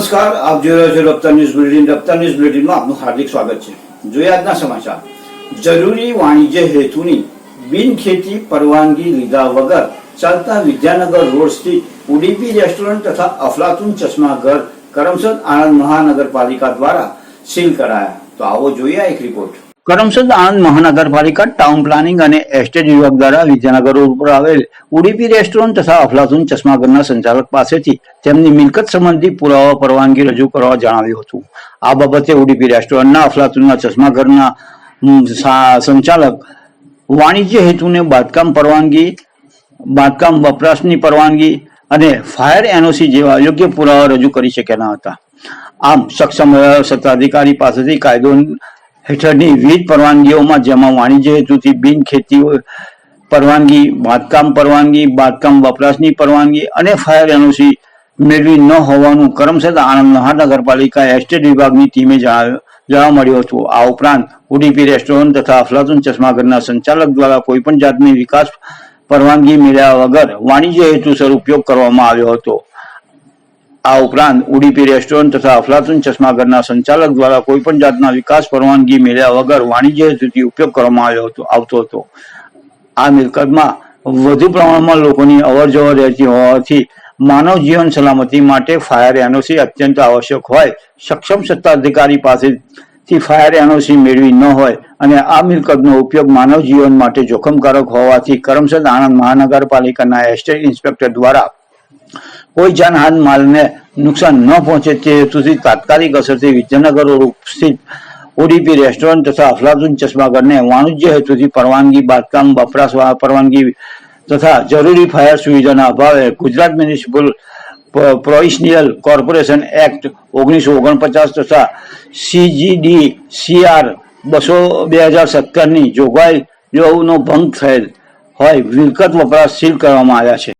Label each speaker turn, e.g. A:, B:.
A: નમસ્કાર, આપ જોઈ રહ્યા છો Raftaar news bulletin Raftaar news બુલેટિનમાં આપનું હાર્દિક સ્વાગત છે. જોઈએ આજના સમાચાર. જરૂરી વાણિજ્ય હેતુની બિનખેતી પરવાનગી લીધા વગર ચાલતા વિદ્યાનગર રોડ સ્થિત ઉડીપી રેસ્ટોરન્ટ તથા અફલાતુન ચશ્મા ઘર કરમસદ આણંદ મહાનગરપાલિકા દ્વારા સીલ કરાયા. તો આવો જોઈએ એક રિપોર્ટ કરમસદ આણંદ મહાનગરપાલિકા ટાઉન પ્લાનિંગ અને એસ્ટેટ વિભાગ દ્વારા વિદ્યાનગર રોડ પર આવેલ ઉડીપી રેસ્ટોરન્ટ તથા અફલાતુન ચશ્માઘરના સંચાલક પાસેથી તેમની મિલકત સંબંધી પુરાવા પરવાનગી રજૂ કરવા જણાવ્યું હતું. આ બાબતે ઉડીપી રેસ્ટોરન્ટના અફલાતુનના ચશ્માઘરના સંચાલક વાણિજ્ય હેતુને બાંધકામ પરવાનગી, બાંધકામ વપરાશની પરવાનગી અને ફાયર એનઓસી જેવા યોગ્ય પુરાવા રજૂ કરી શક્યા ન હતા. આમ સક્ષમ સત્તાધિકારી પાસેથી કાયદો હેઠળની વિવિધ પરવાનગીઓમાં જેમાં વાણિજ્ય હેતુથી બિન ખેતી, પરવાનગી, બાંધકામ પરવાનગી, બાંધકામ વપરાશની પરવાનગી અને ફાયર એનઓસી મેળવી ન હોવાનું કરમસદ આણંદ મહાનગરપાલિકા એસ્ટેટ વિભાગની ટીમે જાણવા મળ્યું હતું. આ ઉપરાંત ઉડીપી રેસ્ટોરન્ટ તથા અફલાતુન ચશ્માઘરના સંચાલક દ્વારા કોઈપણ જાતની વિકાસ પરવાનગી મેળવ્યા વગર વાણિજ્ય હેતુસર ઉપયોગ કરવામાં આવ્યો હતો. આ ઉપરાંત ઉડીપી રેસ્ટોરન્ટ તથા અફલાતુન ચશ્માઘરના સંચાલક દ્વારા કોઈપણ જાતના વિકાસ પરવાનગી મેળવ્યા વગર વાણિજ્ય હેતુથી ઉપયોગ કરવામાં આવ્યો હતો આવતો હતો. આ મિલકતમાં વધુ પ્રમાણમાં લોકોની અવર જવર રહેતી હોવાથી માનવ જીવન સલામતી માટે ફાયર એનઓસી અત્યંત આવશ્યક હોય. સક્ષમ સત્તાધિકારી પાસેથી ફાયર એનઓસી મેળવી ન હોય અને આ મિલકતનો ઉપયોગ માનવ જીવન માટે જોખમકારક હોવાથી કરમસદ આણંદ મહાનગરપાલિકાના એસ્ટેટ ઇન્સ્પેક્ટર દ્વારા કોઈ જાનહાન માલને નુકસાન ન પહોંચે તે હેતુથી તાત્કાલિક અસરથી વિદ્યાનગર સ્થિત ઓડીપી રેસ્ટોરન્ટ તથા અફલાતુન ચશ્માગરને વાણિજ્ય હેતુથી પરવાનગી, બાંધકામ, વપરાશ પરવાનગી તથા જરૂરી ફાયર સુવિધાના અભાવે Gujarat municipal provincial corporation act ઓગણીસો ઓગણપચાસ તથા સીજીડી સીઆર બસો બે હજાર સત્તરની જોગવાઈઓનો ભંગ થયેલ હોય મિલકત વપરાશ સીલ કરવામાં આવ્યા છે.